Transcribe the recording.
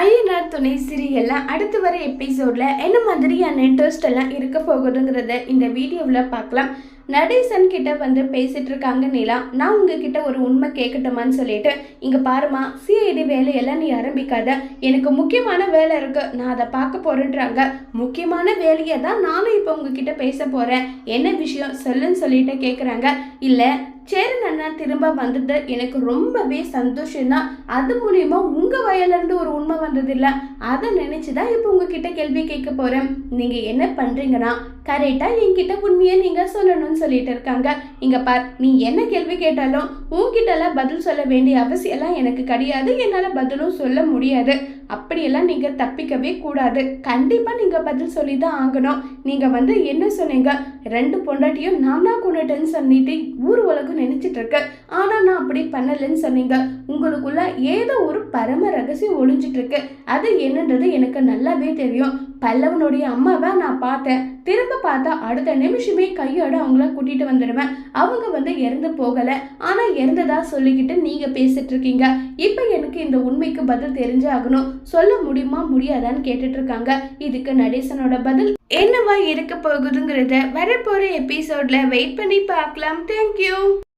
ஐயனார் துணை சீரியல்ல அடுத்து வர எபிசோட்ல என்ன மாதிரியான இன்ட்ரெஸ்ட் எல்லாம் இருக்க போகுதுங்கிறத இந்த வீடியோவில் பார்க்கலாம். நடேசன் கிட்ட வந்து பேசிட்டு இருக்காங்க நிலா. நான் உங்ககிட்ட ஒரு உண்மை கேட்கட்டுமான்னு சொல்லிட்டு இங்க பாருமா சிஐடி வேலையெல்லாம் நீ ஆரம்பிக்காத. எனக்கு முக்கியமான வேலை இருக்கு. நான் அதை பார்க்க போறேன்றாங்க. முக்கியமான வேலையை தான் நானும் இப்போ உங்ககிட்ட பேச போறேன். என்ன விஷயம்? சொல்லுன்னு சொல்லிட்டு கேட்குறாங்க இல்லை சேரன் அண்ணா திரும்ப வந்தது எனக்கு ரொம்பவே சந்தோஷம்தான். அது மூலியமா உங்க வயல்ல ஒரு உண்மை வந்தது இல்ல அதை நினைச்சுதான் இப்போ உங்ககிட்ட கேள்வி கேட்க போறேன். நீங்க என்ன பண்றீங்கன்னா கரெக்டா என்கிட்ட உண்மையை நீங்க சொல்லணும்னு சொல்லிட்டு இருக்காங்க இங்க பார் நீ என்ன கேள்வி கேட்டாலும் உன்கிட்ட எல்லாம் பதில் சொல்ல வேண்டிய அவசியம்லாம் எனக்கு கிடையாது. என்னால பதிலும் சொல்ல முடியாது. அப்படியெல்லாம் நீங்க தப்பிக்கவே கூடாது. கண்டிப்பா நீங்க பதில் சொல்லி தான் ஆகணும். நீங்க வந்து என்ன சொன்னீங்க? ரெண்டு பொண்டாட்டியும் நான் தான் கொண்டுட்டேன்னு சொல்லிட்டு ஊர் உலகம் நினைச்சிட்டு இருக்கு. ஆனா அப்படி பண்ணலன்னு சொன்னீங்க. உங்களுக்குள்ள ஏதோ ஒரு பரம ரகசியம் ஒளிஞ்சிட்டு இருக்கு அது என்னன்றது எனக்கு நல்லாவே தெரியும். பல்லவனுடைய அம்மாவை நான் பார்த்தேன். திரும்ப பார்த்தா அடுத்த நிமிஷமே கையோட அவங்கள கூட்டிட்டு வந்துடுவேன் அவங்க வந்து இறந்து போகல. ஆனா இறந்ததா சொல்லிக்கிட்டு நீங்க பேசிட்டு இருக்கீங்க இப்போ எனக்கு இந்த உண்மைக்கு பதில் தெரிஞ்சாகணும் சொல்ல முடியுமா முடியாதான்னு கேட்டுட்டு இருக்காங்க இதுக்கு நடேசனோட பதில் என்னவா இருக்க போகுதுங்கிறத வரப்போற எபிசோட்ல வெயிட் பண்ணி பார்க்கலாம். தேங்க்யூ